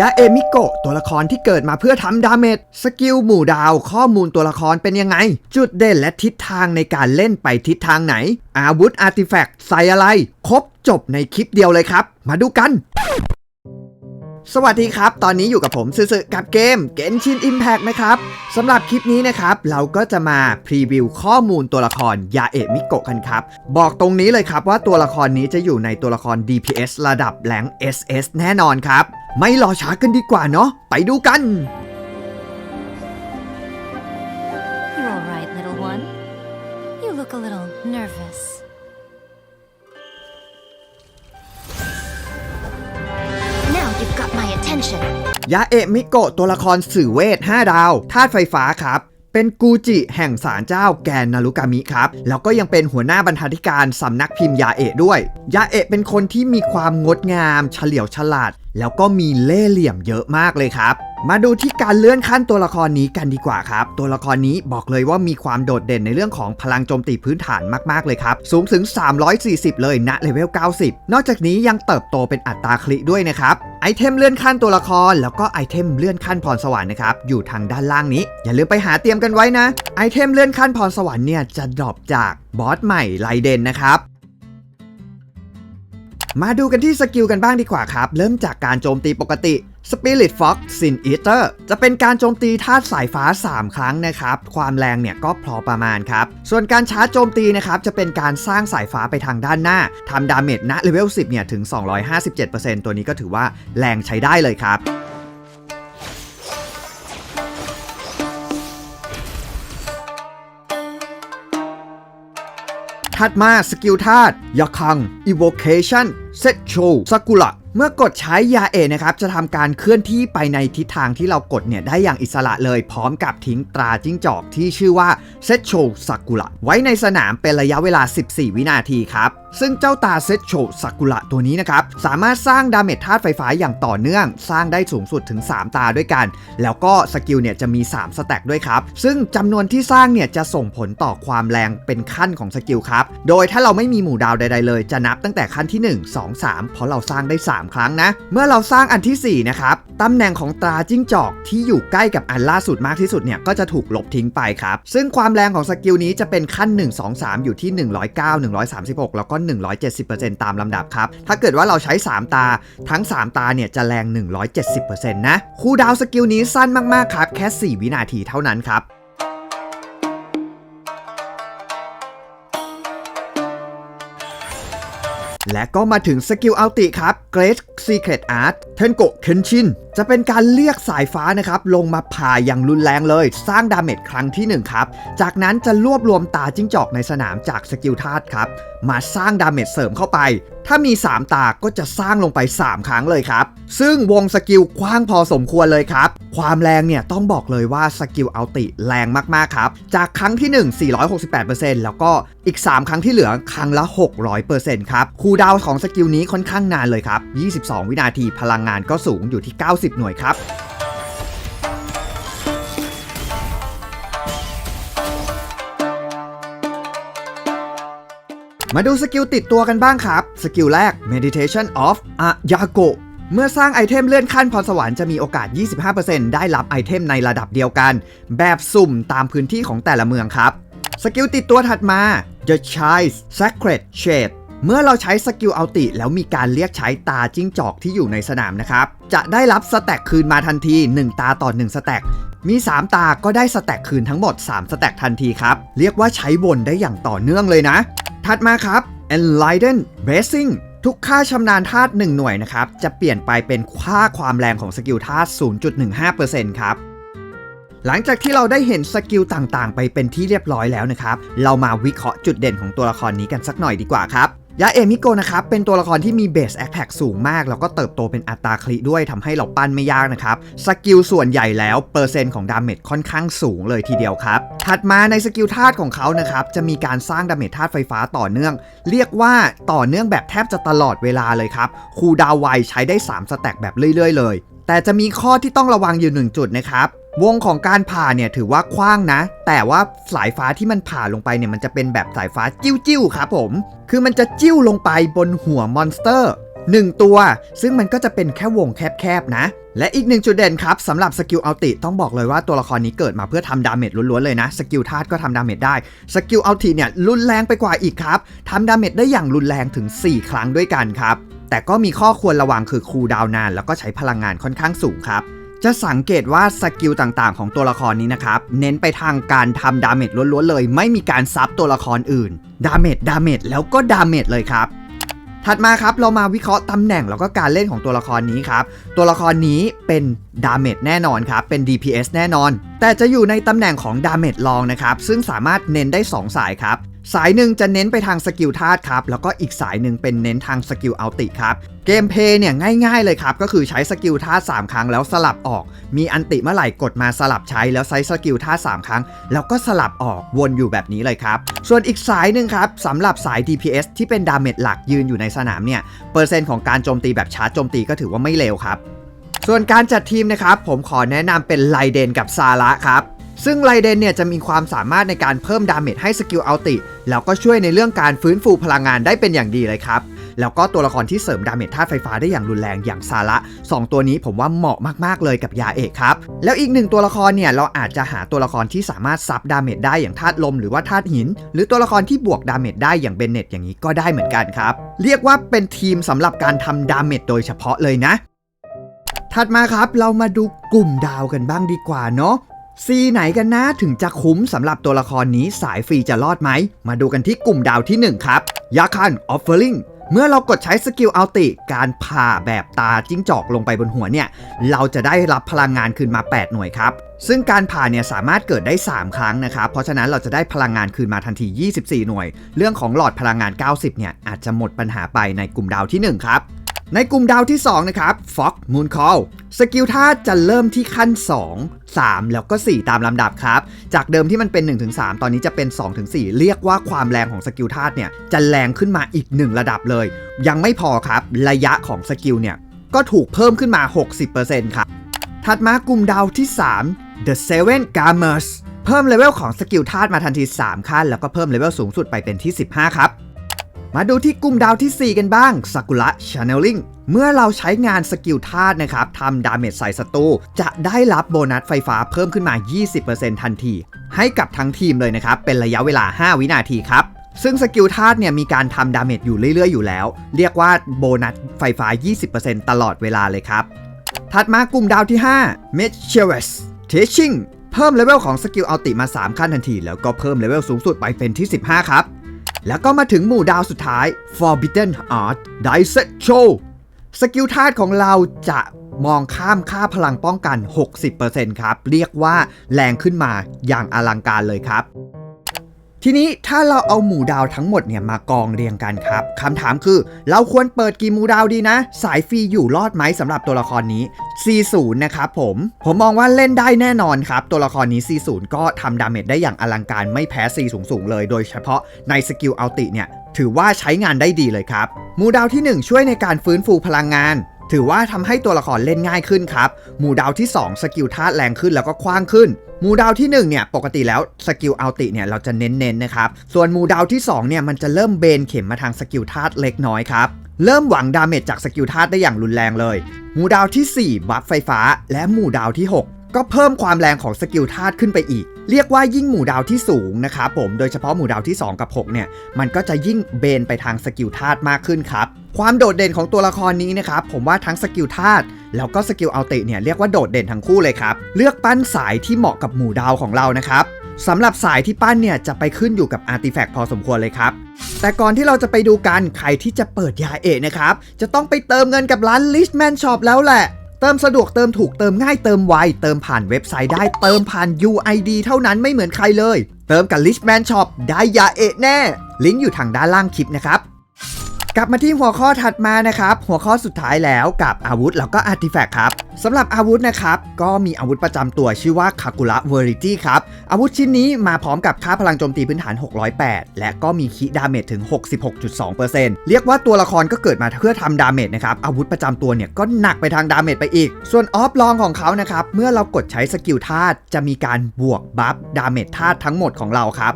ยาเอมิโกะตัวละครที่เกิดมาเพื่อทำดาเมจสกิลหมู่ดาวข้อมูลตัวละครเป็นยังไง จุดเด่นและทิศทางในการเล่นไปทิศทางไหน อาวุธอาร์ติแฟกต์ใส่อะไร ครบจบในคลิปเดียวเลยครับ มาดูกันสวัสดีครับ ตอนนี้อยู่กับผมซื่อๆกับเกม Genshin Impact นะครับสำหรับคลิปนี้นะครับ เราก็จะมาพรีวิวข้อมูลตัวละครยาเอะมิโกะกันครับ บอกตรงนี้เลยครับว่าตัวละครนี้จะอยู่ในตัวละคร DPS ระดับแหลง SS แน่นอนครับ ไม่รอช้ากันดีกว่าเนาะไปดูกัน You're all right, little one. You look a little nervous. Now you've got my attention. ยาเอะมิโกะตัวละครสื่อเวท 5 ดาวธาตุไฟฟ้าครับ เป็นกูจิแห่งศาลเจ้าแกนนารุกามิครับ แล้วก็ยังเป็นหัวหน้าบรรณาธิการสำนักพิมพ์ยาเอะด้วย ยาเอะเป็นคนที่มีความงดงาม เฉลียวฉลาด แล้วก็มีเล่ห์เหลี่ยมเยอะมากเลยครับ มาดูที่การเลื่อนขั้นตัวละครนี้กันดีกว่าครับ ตัวละครนี้บอกเลยว่ามีความโดดเด่นในเรื่องของพลังโจมตีพื้นฐานมาก ๆ เลยครับ สูงถึง 340 เลยณเลเวล 90 นอกจากนี้ยังเติบโตเป็นอัตราคลิด้วยนะครับไอเทมเลื่อนขั้นตัวละคร แล้วก็ไอเทมเลื่อนขั้นพรสวรรค์นะครับอยู่ทางด้านล่างนี้ อย่าลืมไปหาเตรียมกันไว้นะ ไอเทมเลื่อนขั้นพรสวรรค์เนี่ยจะดรอปจากบอสใหม่ไลเดนนะครับมาดูกันที่สกิลกันบ้างดีกว่าครับ เริ่มจากการโจมตีปกติ Spirit Fox Sin Eater จะเป็นการโจมตีธาตุสายฟ้า 3 ครั้งนะครับ ความแรงเนี่ยก็พอประมาณครับ ส่วนการชาร์จโจมตีนะครับจะเป็นการสร้างสายฟ้าไปทางด้านหน้าทำดาเมจณเลเวล 10 เนี่ยถึง 257%ตัวนี้ก็ถือว่าแรงใช้ได้เลยครับถัดมาสกิลธาตุยาคัง Evocation Set Show ซากุระ เมื่อกดใช้ยาเอะนะครับจะทำการเคลื่อนที่ไปในทิศทางที่เรากดเนี่ยได้อย่างอิสระเลยพร้อมกับทิ้งตราจิ้งจอกที่ชื่อว่าเซชโชซากุระไว้ในสนามเป็นระยะเวลา 14 วินาทีครับ ซึ่งเจ้าตาเซตโชซากุระตัวนี้นะครับ สามารถสร้างดาเมจธาตุไฟฟ้าอย่างต่อเนื่อง สร้างได้สูงสุดถึง 3 ตาด้วยกัน แล้วก็สกิลเนี่ยจะมี 3 สแต็กด้วยครับ ซึ่งจำนวนที่สร้างเนี่ยจะส่งผลต่อความแรงเป็นขั้นของสกิลครับ โดยถ้าเราไม่มีหมู่ดาวใดๆเลย จะนับตั้งแต่ขั้นที่ 1 2 3 เพราะเราสร้างได้ 3 ครั้งนะ เมื่อเราสร้างอันทีสี่4นะครับตำแหน่งของตราจิ้งจอกที่อยู่ใกล้กับอันล่าสุดมากที่สุดเนี่ยก็จะถูกลบทิ้งไปครับซึ่งความแรงของสกิลนี้จะเป็นขั้น 1 2 3 อยู่ที่ 109 136 แล้วก็170%ตามลำดับครับ ถ้าเกิดว่าเราใช้ 3 ตา ทั้ง 3 ตาเนี่ยจะแรง 170%นะคูดาวสกิลนี้สั้นมากๆครับ แค่ 4 วินาทีเท่านั้นครับและก็มาถึงสกิลอัลติครับ Great Secret Art เทนโกเคนชิน จะเป็นการเรียกสายฟ้านะครับลงมาผ่าอย่างรุนแรงเลย สร้างดาเมจครั้งที่1ครับจากนั้นจะรวบรวมตาจิ้งจอกในสนามจากสกิลธาตุครับมาสร้างดาเมจเสริมเข้าไป ถ้ามี 3 ตาก็จะสร้างลงไป 3 ครั้งเลยครับ ซึ่งวงสกิลกว้างพอสมควรเลยครับ ความแรงเนี่ยต้องบอกเลยว่าสกิลอัลติแรงมากๆครับ จากครั้งที่ 1 468%แล้วก็อีก 3 ครั้งที่เหลือครั้งละ 600%ครับ คูดาวของสกิลนี้ค่อนข้างนานเลยครับ 22 วินาทีพลังงานก็สูงอยู่ที่ 90หน่วยครับมาดูสกิลติดตัวกันบ้างครับ สกิลแรก Meditation of อะยาโกเมื่อสร้างไอเทมเลื่อนขั้นพรสวรรค์จะมีโอกาส 25%ได้รับไอเทมในระดับเดียวกัน แบบสุ่มตามพื้นที่ของแต่ละเมืองครับ สกิลติดตัวถัดมา The Child's Sacred Shade เมื่อเราใช้สกิลอัลติแล้วมีการเรียกใช้ตาจิ้งจอกที่อยู่ในสนามนะครับ จะได้รับสแต็กคืนมาทันที 1 ตาต่อ 1 สแต็กมี 3 ตาก็ได้สแต็กคืนทั้งหมด 3 สแต็กทันทีครับ เรียกว่าใช้วนได้อย่างต่อเนื่องเลยนะ ถัดมาครับ Enlighten Blessing ทุกค่าชำนาญธาตุ1หน่วยนะครับ จะเปลี่ยนไปเป็นค่าความแรงของสกิลธาตุ 0.15%ครับหลังจากที่เราได้เห็นสกิลต่างๆ ไปเป็นที่เรียบร้อยแล้วนะครับ เรามาวิเคราะห์จุดเด่นของตัวละครนี้กันสักหน่อยดีกว่าครับ ยาเอมิโกะนะครับ เป็นตัวละครที่มีเบสแอคแท็กสูงมาก แล้วก็เติบโตเป็นอัตราคลิด้วยทำให้เราปั้นไม่ยากนะครับ สกิลส่วนใหญ่แล้ว เปอร์เซ็นต์ของดาเมจค่อนข้างสูงเลยทีเดียวครับ ถัดมาในสกิลธาตุของเขานะครับ จะมีการสร้างดาเมจธาตุไฟฟ้าต่อเนื่อง เรียกว่าต่อเนื่องแบบแทบจะตลอดเวลาเลยครับ คูดาวไวใช้ได้ 3 สแต็กแบบเรื่อยๆเลยแต่จะมีข้อที่ต้องระวังอยู่หนึ่งจุดนะครับ วงของการผ่าเนี่ยถือว่ากว้างนะ แต่ว่าสายฟ้าที่มันผ่าลงไปเนี่ยมันจะเป็นแบบสายฟ้าจิ้วๆครับผม คือมันจะจิ้วลงไปบนหัวมอนสเตอร์1ตัว ซึ่งมันก็จะเป็นแค่วงแคบๆนะ และอีกหนึ่งจุดเด่นครับสำหรับสกิลอัลติต้องบอกเลยว่าตัวละครนี้เกิดมาเพื่อทำดาเมจล้วนๆเลยนะ สกิลธาตุก็ทำดาเมจได้ สกิลอัลติเนี่ยรุนแรงไปกว่าอีกครับทำดาเมจได้อย่างรุนแรงถึง 4 ครั้งด้วยกันครับ แต่ก็มีข้อควรระวังคือคูลดาวนาน แล้วก็ใช้พลังงานค่อนข้างสูงครับ จะสังเกตว่าสกิลต่างๆ ของตัวละครนี้นะครับ เน้นไปทางการทำดาเมจล้วนๆเลย ไม่มีการซับตัวละครอื่น ดาเมจดาเมจแล้วก็ดาเมจเลยครับ ถัดมาครับเรามาวิเคราะห์ตำแหน่งแล้วก็การเล่นของตัวละครนี้ครับ ตัวละครนี้เป็น ดาเมจแน่นอนครับ เป็น DPS แน่นอน แต่จะอยู่ในตำแหน่งของดาเมจลองนะครับ ซึ่งสามารถเน้นได้ 2 สายครับ สายหนึ่งจะเน้นไปทางสกิลธาตุครับ แล้วก็อีกสายหนึ่งเป็นเน้นทางสกิลอัลติครับ เกมเพย์เนี่ยง่ายๆเลยครับ ก็คือใช้สกิลธาตุ3ครั้งแล้วสลับออก มีอันติเมื่อไหร่กดมาสลับใช้แล้วใช้สกิลธาตุ3ครั้ง แล้วก็สลับออกวนอยู่แบบนี้เลยครับ ส่วนอีกสายหนึ่งครับสำหรับสาย DPS ที่เป็นดาเมจหลักยืนอยู่ในสนามเนี่ยเปอร์เซ็นต์ของการโจมตีแบบชาร์จโจมตีก็ถือว่าไม่เลวครับ ส่วนการจัดทีมนะครับผมขอแนะนำเป็นไลเดนกับซาระครับซึ่งไลเดนเนี่ยจะมีความสามารถในการเพิ่มดาเมจให้สกิลอัลติ แล้วก็ช่วยในเรื่องการฟื้นฟูพลังงานได้เป็นอย่างดีเลยครับ แล้วก็ตัวละครที่เสริมดาเมจธาตุไฟฟ้าได้อย่างรุนแรงอย่างซาระสองตัวนี้ผมว่าเหมาะมากๆเลยกับยาเอกครับ แล้วอีกหนึ่งตัวละครเนี่ยเราอาจจะหาตัวละครที่สามารถซับดาเมจได้อย่างธาตุลมหรือว่าธาตุหิน หรือตัวละครที่บวกดาเมจได้อย่างเบนเน็ตอย่างนี้ก็ได้เหมือนกันครับ เรียกว่าเป็นทีมสำหรับการทำดาเมจโดยเฉพาะเลยนะ ถัดมาครับเรามาดูกลุ่มดาวกันบ้างดีกว่าเนาะซีไหนกันนะถึงจะคุ้มสำหรับตัวละครนี้สายฟรีจะรอดไหม มาดูกันที่กลุ่มดาวที่ 1 ครับยาคันออฟเฟอร์ลิงเมื่อเรากดใช้สกิลอัลติ การผ่าแบบตาจิ้งจอกลงไปบนหัวเนี่ย เราจะได้รับพลังงานคืนมา 8 หน่วยครับ ซึ่งการผ่าเนี่ยสามารถเกิดได้ 3 ครั้งนะครับ เพราะฉะนั้นเราจะได้พลังงานคืนมาทันที 24 หน่วย เรื่องของหลอดพลังงาน 90 เนี่ยอาจจะหมดปัญหาไปในกลุ่มดาวที่ 1 ครับ ในกลุ่มดาวที่ 2 นะครับ Fox Moon Call สกิลท่าจะเริ่มที่ขั้น 2 3 แล้วก็ 4 ตามลำดับครับ จากเดิมที่มันเป็น 1-3 ตอนนี้จะเป็น 2-4 เรียกว่าความแรงของสกิลธาตุเนี่ย จะแรงขึ้นมาอีก 1 ระดับเลย ยังไม่พอครับ ระยะของสกิลเนี่ย ก็ถูกเพิ่มขึ้นมา 60%ครับ ถัดมากลุ่มดาวที่ 3 The Seven Gamers เพิ่มเลเวลของสกิลธาตุมาทันที 3 ขั้น แล้วก็เพิ่มเลเวลสูงสุดไปเป็นที่ 15 ครับ มาดูที่กลุ่มดาวที่ 4 กันบ้างซากุระชาเนลลิงเมื่อเราใช้งานสกิลธาตุนะครับทำดาเมจใส่ศัตรูจะได้รับโบนัสไฟฟ้าเพิ่มขึ้นมา 20%ทันที ให้กับทั้งทีมเลยนะครับ เป็นระยะเวลา 5 วินาทีครับ ซึ่งสกิลธาตุเนี่ยมีการทำดาเมจอยู่เรื่อย ๆ อยู่แล้ว เรียกว่าโบนัสไฟฟ้า 20%ตลอดเวลาเลยครับ ถัดมากลุ่มดาวที่5 m e c h e r e s Teaching เพิ่มเลเวลของสกิลอัลติมา 3 ขั้นทันที แล้วก็เพิ่มเลเวลสูงสุดไปเป็นที่ 15 ครับ แล้วก็มาถึงหมู่ดาวสุดท้าย Forbidden Art Dissect Show สกิลธาตุของเราจะมองข้ามค่าพลังป้องกัน 60%ครับ เรียกว่าแรงขึ้นมาอย่างอลังการเลยครับ ทีนี้ถ้าเราเอาหมู่ดาวทั้งหมดเนี่ยมากองเรียงกันครับคำถามคือ เราควรเปิดกี่หมู่ดาวดีนะ สายฟรีอยู่รอดไหมสำหรับตัวละครนี้ C0 นะครับผมผมมองว่าเล่นได้แน่นอนครับ ตัวละครนี้ C0 ก็ทำดาเมจได้อย่างอลังการไม่แพ้ C สูงๆเลยโดยเฉพาะในสกิลอัลติเนี่ยถือว่าใช้งานได้ดีเลยครับ หมู่ดาวที่ 1 ช่วยในการฟื้นฟูพลังงาน ถือว่าทำให้ตัวละครเล่นง่ายขึ้นครับ หมู่ดาวที่ 2 สกิลธาตุแรงขึ้นแล้วก็คว้างขึ้น หมู่ดาวที่1เนี่ยปกติแล้วสกิลอัลติเนี่ยเราจะเน้นๆนะครับ ส่วนหมู่ดาวที่2เนี่ยมันจะเริ่มเบนเข็มมาทางสกิลธาตุเล็กน้อยครับ เริ่มหวังดาเมจจากสกิลธาตุได้อย่างรุนแรงเลย หมู่ดาวที่ 4 บัฟไฟฟ้า และหมู่ดาวที่ 6 ก็เพิ่มความแรงของสกิลธาตุขึ้นไปอีก เรียกว่ายิ่งหมู่ดาวที่สูงนะครับผมโดยเฉพาะหมู่ดาวที่ 2 กับ 6 เนี่ย มันก็จะยิ่งเบนไปทางสกิลธาตุมากขึ้นครับ ความโดดเด่นของตัวละครนี้นะครับ ผมว่าทั้งสกิลธาตุแล้วก็สกิลอัลติเนี่ยเรียกว่าโดดเด่นทั้งคู่เลยครับเลือกปั้นสายที่เหมาะกับหมู่ดาวของเรานะครับสำหรับสายที่ปั้นเนี่ยจะไปขึ้นอยู่กับอาร์ติแฟกต์พอสมควรเลยครับ แต่ก่อนที่เราจะไปดูกันใครที่จะเปิดยาเอกนะครับ จะต้องไปเติมเงินกับร้าน Listman Shop แล้วแหละ เติมสะดวกเติมถูกเติมง่ายเติมไว เติมผ่านเว็บไซต์ได้เติมผ่าน UID เท่านั้นไม่เหมือนใครเลย เติมกับ Lichman Shop ได้ยาเอะแน่ ลิงก์อยู่ทางด้านล่างคลิปนะครับ กลับมาที่หัวข้อถัดมานะครับ หัวข้อสุดท้ายแล้วกับอาวุธแล้วก็อาร์ติแฟกต์ครับสำหรับอาวุธนะครับ ก็มีอาวุธประจำตัวชื่อว่าคากุระเวอริตี้ครับ อาวุธชิ้นนี้มาพร้อมกับค่าพลังโจมตีพื้นฐาน 608 และก็มีคิดาเมจถึง 66.2%เรียกว่าตัวละครก็เกิดมาเพื่อทำดาเมจนะครับ อาวุธประจำตัวเนี่ยก็หนักไปทางดาเมจไปอีก ส่วนออฟลองของเขานะครับ เมื่อเรากดใช้สกิลธาตุจะมีการบวกบัฟดาเมจธาตุทั้งหมดของเราครับ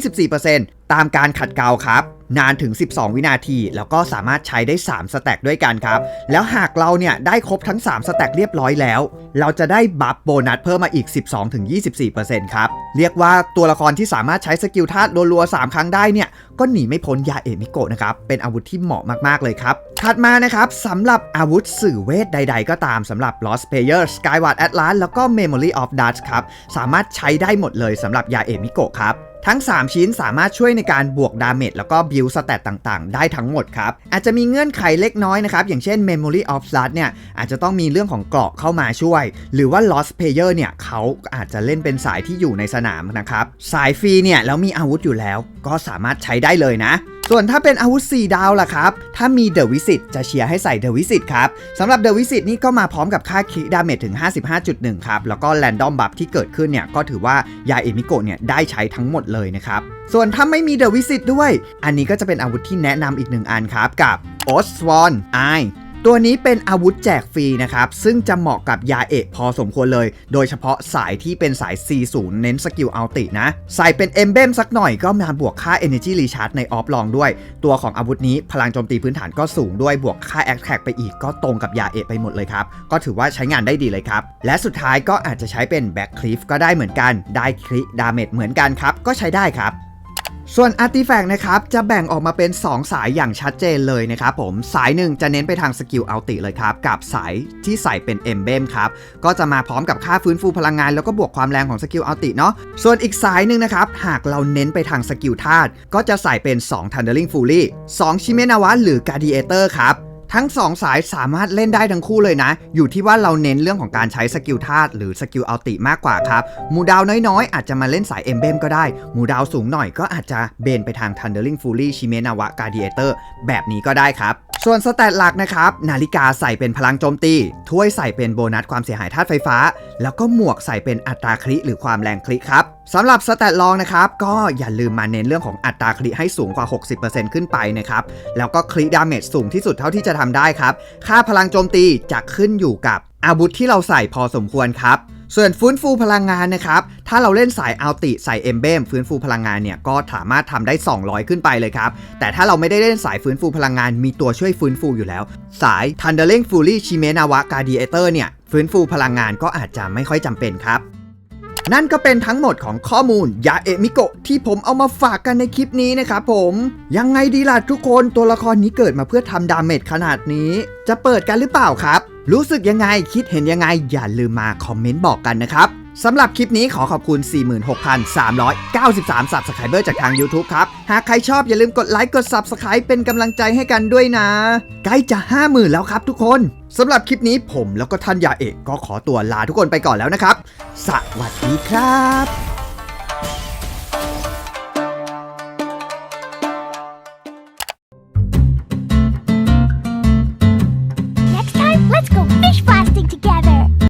12-24%ตามการขัดเกลาครับ นานถึง 12 วินาที แล้วก็สามารถใช้ได้ 3 สแต็กด้วยกันครับ แล้วหากเราเนี่ยได้ครบทั้ง 3 สแต็กเรียบร้อยแล้ว เราจะได้บัฟโบนัสเพิ่มมาอีก 12-24%ครับ เรียกว่าตัวละครที่สามารถใช้สกิลธาตุรัวๆ 3 ครั้งได้เนี่ย ก็หนีไม่พ้นยาเอมิโกะนะครับ เป็นอาวุธที่เหมาะมากๆเลยครับถัดมานะครับสำหรับอาวุธสื่อเวทใด ๆ ก็ตามสำหรับ Lost Player Skyward Atlas แล้วก็ Memory of Dust ครับสามารถใช้ได้หมดเลยสำหรับยาเอมิโกะครับ ทั้ง 3 ชิ้นสามารถช่วยในการบวกดาเมจแล้วก็บิลสเตตต่างๆ ได้ทั้งหมดครับ อาจจะมีเงื่อนไขเล็กน้อยนะครับ อย่างเช่น Memory of Blood เนี่ยอาจจะต้องมีเรื่องของเกราะเข้ามาช่วย หรือว่า Lost Player เนี่ยเขาอาจจะเล่นเป็นสายที่อยู่ในสนามนะครับ สายฟรีเนี่ยแล้วมีอาวุธอยู่แล้ว ก็สามารถใช้ได้เลยนะ ส่วนถ้าเป็นอาวุธ 4 ดาวล่ะครับ ถ้ามีเดอะวิสิตจะเชียร์ให้ใส่เดอะวิสิตครับสำหรับเดอะวิสิตนี่ก็มาพร้อมกับค่าคิดาเมจถึง 55.1 ครับ แล้วก็แรนดอมบัฟที่เกิดขึ้นเนี่ย ก็ถือว่ายาเอมิโกะเนี่ย ได้ใช้ทั้งหมดเลยนะครับ ส่วนถ้าไม่มีเดอะวิสิตด้วย อันนี้ก็จะเป็นอาวุธที่แนะนำอีกหนึ่งอันครับกับโอสวอนไอ ตัวนี้เป็นอาวุธแจกฟรีนะครับ ซึ่งจะเหมาะกับยาเอะพอสมควรเลย โดยเฉพาะสายที่เป็นสาย C0 เน้นสกิลอัลตินะ ใส่เป็นเอมเบมสักหน่อยก็มาบวกค่า Energy Recharge ในออฟลองด้วย ตัวของอาวุธนี้พลังโจมตีพื้นฐานก็สูงด้วยบวกค่า a อ t แท็กไปอีกก็ตรงกับยาเอะไปหมดเลยครับ ก็ถือว่าใช้งานได้ดีเลยครับ และสุดท้ายก็อาจจะใช้เป็นแบ็คคลิฟก็ได้เหมือนกัน ได้คลิดาเมจเหมือนกันครับ ก็ใช้ได้ครับ ส่วนอาร์ติแฟกต์นะครับจะแบ่งออกมาเป็น 2 สายอย่างชัดเจนเลยนะครับผมสายหนึ่งจะเน้นไปทางสกิลอัลติเลยครับ กับสายที่ใส่เป็นเอ็มเบมครับ ก็จะมาพร้อมกับค่าฟื้นฟูพลังงานแล้วก็บวกความแรงของสกิลอัลติเนาะส่วนอีกสายหนึ่งนะครับ หากเราเน้นไปทางสกิลธาตุก็จะใส่เป็น 2 Thundering Fury 2ชิเมนาวะหรือ Gladiator ครับ ทั้ง 2 สายสามารถเล่นได้ทั้งคู่เลยนะ อยู่ที่ว่าเราเน้นเรื่องของการใช้สกิลธาตุหรือสกิลอัลติมากกว่าครับหมูดาวน้อยๆ อาจจะมาเล่นสายเอมเบมก็ได้หมูดาวสูงหน่อยก็อาจจะเบนไปทาง Thundering Fury ชิเมนาวะ Gladiator แบบนี้ก็ได้ครับส่วนสแตทหลักนะครับ นาฬิกาใส่เป็นพลังโจมตี ถ้วยใส่เป็นโบนัสความเสียหายธาตุไฟฟ้า แล้วก็หมวกใส่เป็นอัตราคลิหรือความแรงคลิครับสำหรับสแตทลองนะครับก็อย่าลืมมาเน้นเรื่องของอัตราคลิให้สูงกว่า 60%ขึ้นไปนะครับ แล้วก็คลิดาเมจสูงที่สุดเท่าที่จะทำได้ครับ ค่าพลังโจมตีจะขึ้นอยู่กับอาวุธที่เราใส่พอสมควรครับ ส่วนฟื้นฟูพลังงานนะครับ ถ้าเราเล่นสายอัลติใส่เอมเบมฟื้นฟูพลังงานเนี่ยก็สามารถทำได้ 200 ขึ้นไปเลยครับ แต่ถ้าเราไม่ได้เล่นสายฟื้นฟูพลังงานมีตัวช่วยฟื้นฟูอยู่แล้ว สาย Thundering Fury Shimenawα Gladiator เนี่ยฟื้นฟูพลังงานก็อาจจะไม่ค่อยจำเป็นครับ นั่นก็เป็นทั้งหมดของข้อมูลยาเอะมิโกะที่ผมเอามาฝากกันในคลิปนี้นะครับผม ยังไงดีล่ะทุกคนตัวละครนี้เกิดมาเพื่อทำดาเมจขนาดนี้ จะเปิดกันหรือเปล่าครับ รู้สึกยังไงคิดเห็นยังไงอย่าลืมมาคอมเมนต์บอกกันนะครับ สำหรับคลิปนี้ขอขอบคุณ 46,393 Subscriber จากทาง YouTube ครับ หากใครชอบอย่าลืมกดไลค์กด Subscribe เป็นกำลังใจให้กันด้วยนะ ใกล้จะ 50,000 แล้วครับทุกคนสำหรับคลิปนี้ผมแล้วก็ท่านยาเอกก็ขอตัวลาทุกคนไปก่อนแล้วนะครับ สวัสดีครับ